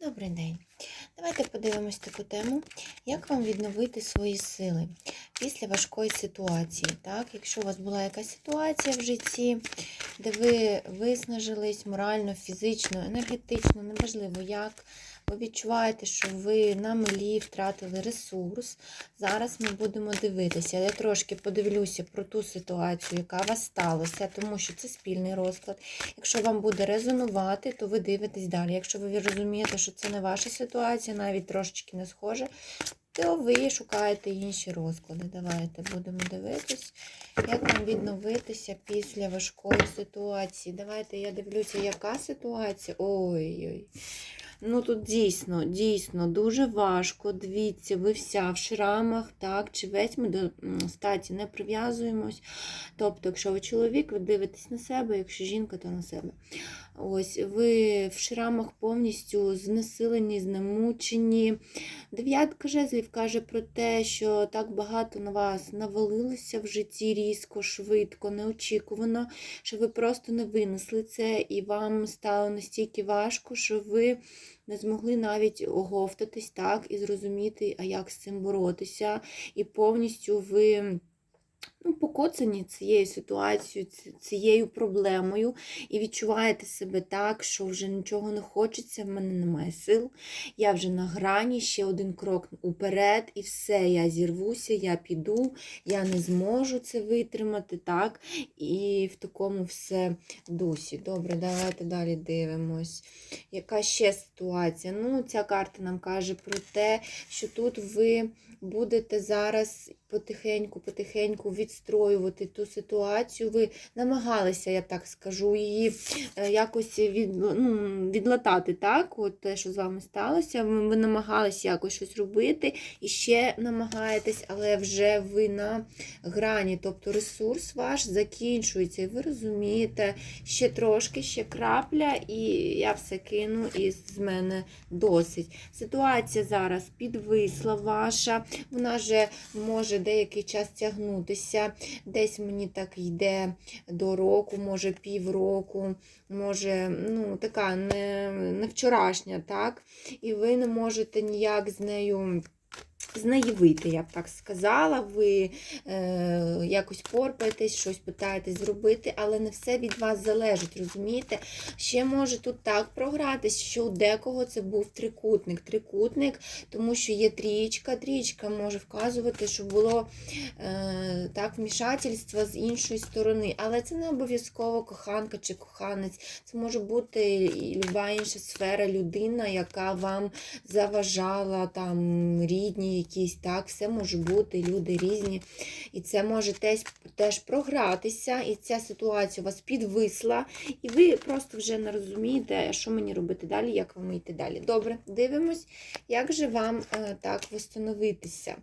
Добрий день. Давайте подивимось таку тему. Як вам відновити свої сили після важкої ситуації? Так? Якщо у вас була якась ситуація в житті, де ви виснажились морально, фізично, енергетично, неважливо як, ви відчуваєте, що ви на милі втратили ресурс. Зараз ми будемо дивитися. Я трошки подивлюся про ту ситуацію, яка вас сталася, тому що це спільний розклад. Якщо вам буде резонувати, то ви дивитесь далі. Якщо ви розумієте, що це не ваша ситуація, навіть трошечки не схоже, то ви шукаєте інші розклади. Давайте будемо дивитись, як вам відновитися після важкої ситуації. Давайте я дивлюся, яка ситуація. Ой-ой. Ну тут дійсно, дійсно дуже важко. Дивіться, ви вся в шрамах, так, чи весь ми до статі не прив'язуємось. Тобто, якщо ви чоловік, ви дивитесь на себе, якщо жінка, то на себе. Ось ви в шрамах повністю знесилені, знемучені. Дев'ятка жезлів каже про те, що так багато на вас навалилося в житті різко, швидко, неочікувано, що ви просто не винесли це, і вам стало настільки важко, що ви не змогли навіть оговтатись так і зрозуміти, а як з цим боротися. І повністю ви. Ну, покоцані цією ситуацією, цією проблемою, і відчуваєте себе так, що вже нічого не хочеться, в мене немає сил, я вже на грані, ще один крок уперед, і все, я зірвуся, я піду, я не зможу це витримати, так? І в такому все дусі. Добре, давайте далі дивимось. Яка ще ситуація? Ну, ця карта нам каже про те, що тут ви будете зараз потихеньку, потихеньку відстроювати ту ситуацію. Ви намагалися, я так скажу, її е, якось від, ну, відлатати, так? От те, що з вами сталося. Ви намагалися якось щось робити і ще намагаєтесь, але вже ви на грані, тобто ресурс ваш закінчується, і ви розумієте, ще трошки, ще крапля, і я все кину, і з мене досить. Ситуація зараз підвисла ваша, вона вже може деякий час тягнутися. Десь мені так йде до року, може півроку, може, ну, така не, не вчорашня, так? І ви не можете ніяк з нею. З неї вийти, я б так сказала, ви е, якось порпаєтесь, щось питаєтесь зробити, але не все від вас залежить, розумієте? Ще може тут так програтись, що у декого це був трикутник. Трикутник, тому що є трієчка, трієчка може вказувати, що було е, так вмішательство з іншої сторони. Але це не обов'язково коханка чи коханець. Це може бути люба інша сфера, людина, яка вам заважала, там рідні якісь, так, все може бути, люди різні. І це може теж, теж програтися, і ця ситуація у вас підвисла, і ви просто вже не розумієте, що мені робити далі, як вам йти далі. Добре, дивимось, як же вам е, так встановитися.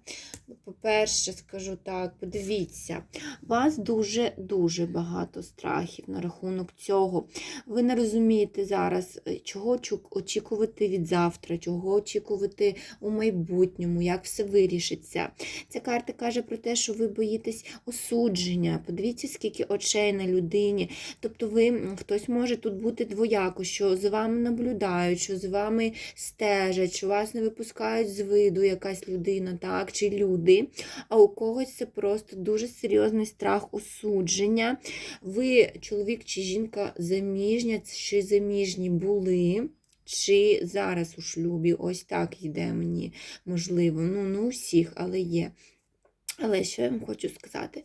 По-перше, скажу так, подивіться, вас дуже-дуже багато страхів на рахунок цього. Ви не розумієте зараз, е, чого очікувати від завтра, чого очікувати у майбутньому, як все вирішиться. Ця карта каже про те, що ви боїтесь осудження. Подивіться, скільки очей на людині. Тобто, ви хтось може тут бути двояко, що за вами наблюдають, що з вами стежать, що вас не випускають з виду якась людина, так, чи люди. А у когось це просто дуже серйозний страх осудження. Ви, чоловік чи жінка, заміжня чи заміжні були. Чи зараз у шлюбі, ось так йде мені, можливо. Ну, не у всіх, але є. Але що я вам хочу сказати?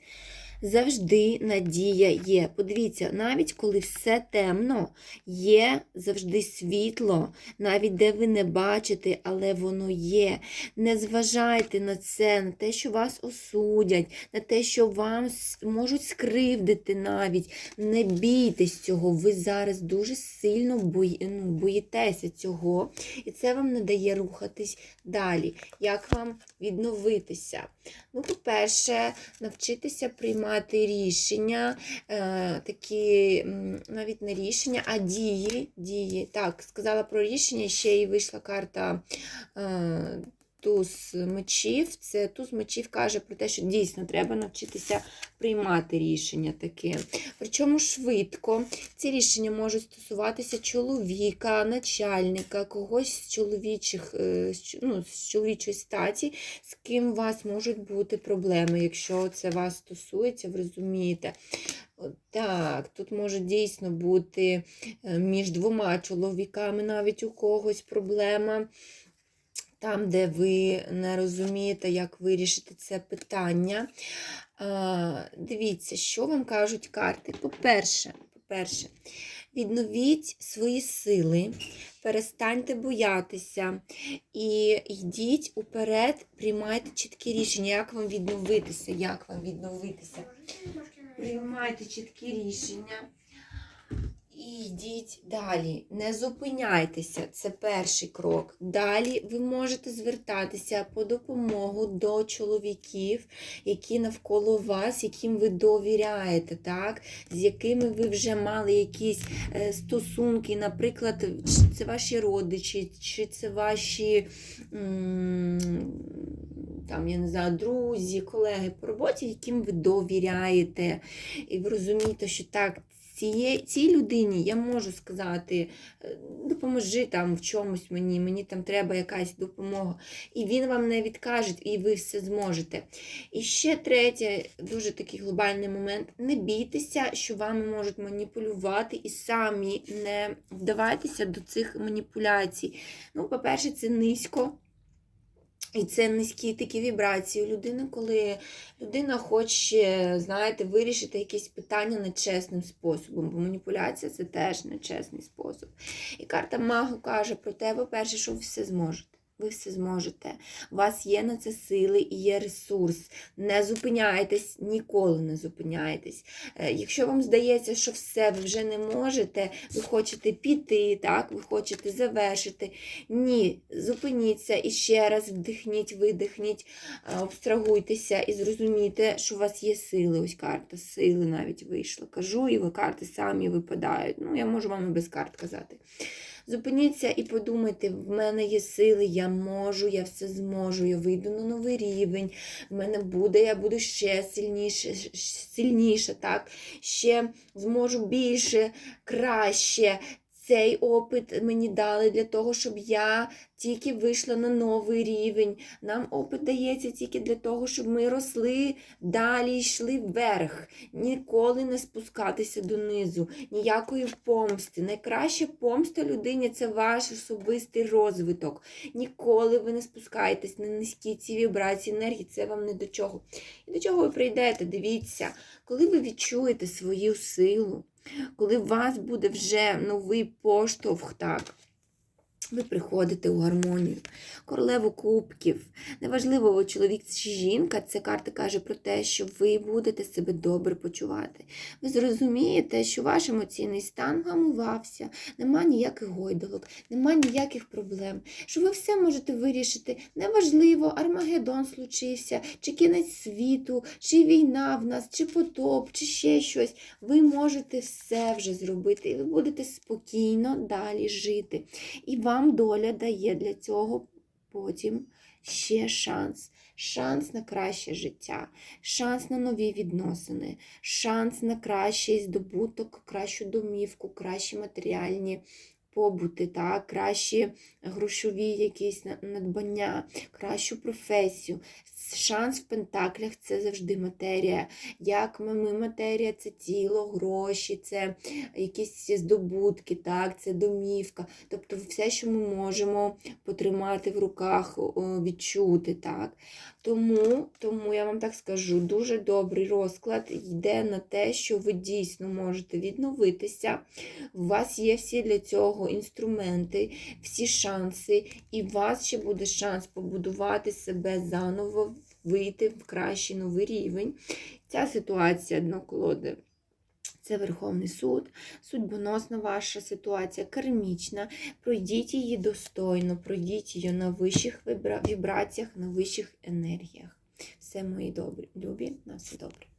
Завжди надія є. Подивіться, навіть коли все темно, є завжди світло, навіть де ви не бачите, але воно є. Не зважайте на це, на те, що вас осудять, на те, що вам можуть скривдити навіть. Не бійтесь цього. Ви зараз дуже сильно бої, ну, боїтеся цього, і це вам не дає рухатись далі. Як вам відновитися? Ну, по-перше, навчитися приймати рішення, е, такі навіть не рішення, а дії. дії. Так, сказала про рішення, ще й вийшла карта. Туз мечів. Це туз мечів каже про те, що дійсно треба навчитися приймати рішення таке. Причому швидко. Ці рішення можуть стосуватися чоловіка, начальника, когось з чоловічих, е, ну, з чоловічої статі, з ким у вас можуть бути проблеми, якщо це вас стосується, ви розумієте. Так, тут може дійсно бути е, між двома чоловіками навіть у когось проблема. Там, де ви не розумієте, як вирішити це питання. Дивіться, що вам кажуть карти. По-перше, по-перше, відновіть свої сили, перестаньте боятися і йдіть уперед, приймайте чіткі рішення, як вам відновитися, як вам відновитися. Приймайте чіткі рішення. І йдіть далі. Не зупиняйтеся, це перший крок. Далі ви можете звертатися по допомогу до чоловіків, які навколо вас, яким ви довіряєте, так? з якими ви вже мали якісь е, стосунки, наприклад, чи це ваші родичі, чи це ваші там, я не знаю, друзі, колеги по роботі, яким ви довіряєте. І ви розумієте, що так, цієї, цій людині я можу сказати, е, допоможи там в чомусь мені, мені там треба якась допомога. І він вам не відкаже, і ви все зможете. І ще третє, дуже такий глобальний момент: не бійтеся, що вами можуть маніпулювати, і самі не вдавайтеся до цих маніпуляцій. Ну, по-перше, це низько. І це низькі такі вібрації у людини, коли людина хоче, знаєте, вирішити якісь питання нечесним способом, бо маніпуляція це теж нечесний спосіб. І карта Магу каже про те, по-перше, що ви все зможете. Ви все зможете. У вас є на це сили і є ресурс. Не зупиняйтесь, ніколи не зупиняйтесь. Е, Якщо вам здається, що все ви вже не можете, ви хочете піти, так, ви хочете завершити. Ні, зупиніться і ще раз вдихніть, видихніть, е, абстрагуйтеся і зрозумійте, що у вас є сили. Ось карта сили навіть вийшла. Кажу, і ви карти самі випадають. Ну, я можу вам і без карт казати. Зупиніться і подумайте, в мене є сили, я можу, я все зможу, я вийду на новий рівень, в мене буде, я буду ще сильніше, сильніше, так? ще зможу більше, краще. Цей опит мені дали для того, щоб я тільки вийшла на новий рівень. Нам опит дається тільки для того, щоб ми росли далі, йшли вверх, ніколи не спускатися донизу, ніякої помсти. Найкраща помста людині це ваш особистий розвиток. Ніколи ви не спускаєтесь на низькі ці вібрації енергії, це вам не до чого. І до чого ви прийдете? Дивіться, коли ви відчуєте свою силу, коли у вас буде вже новий поштовх, так, ви приходите у гармонію, королеву кубків. Неважливо, чоловік чи жінка, ця карта каже про те, що ви будете себе добре почувати. Ви зрозумієте, що ваш емоційний стан вгамувався, нема ніяких гойдолок, нема ніяких проблем, що ви все можете вирішити. Неважливо, Армагеддон случився, чи кінець світу, чи війна в нас, чи потоп, чи ще щось. Ви можете все вже зробити, і ви будете спокійно далі жити. І вам доля дає для цього потім ще шанс. Шанс на краще життя, шанс на нові відносини, шанс на кращий здобуток, кращу домівку, кращі матеріальні побути, так, кращі грошові якісь надбання, кращу професію. Шанс в пентаклях це завжди матерія. Як ми, матерія це тіло, гроші, це якісь здобутки, так, це домівка. Тобто все, що ми можемо потримати в руках, відчути. так. Тому, тому я вам так скажу, дуже добрий розклад йде на те, що ви дійсно можете відновитися. У вас є всі для цього інструменти, всі шанси, і у вас ще буде шанс побудувати себе заново, вийти в кращий новий рівень. Ця ситуація дноколоди. Це Верховний суд, судьбоносна ваша ситуація, кармічна. Пройдіть її достойно, пройдіть її на вищих вібраціях, на вищих енергіях. Все, мої добрі, любі, на все добре.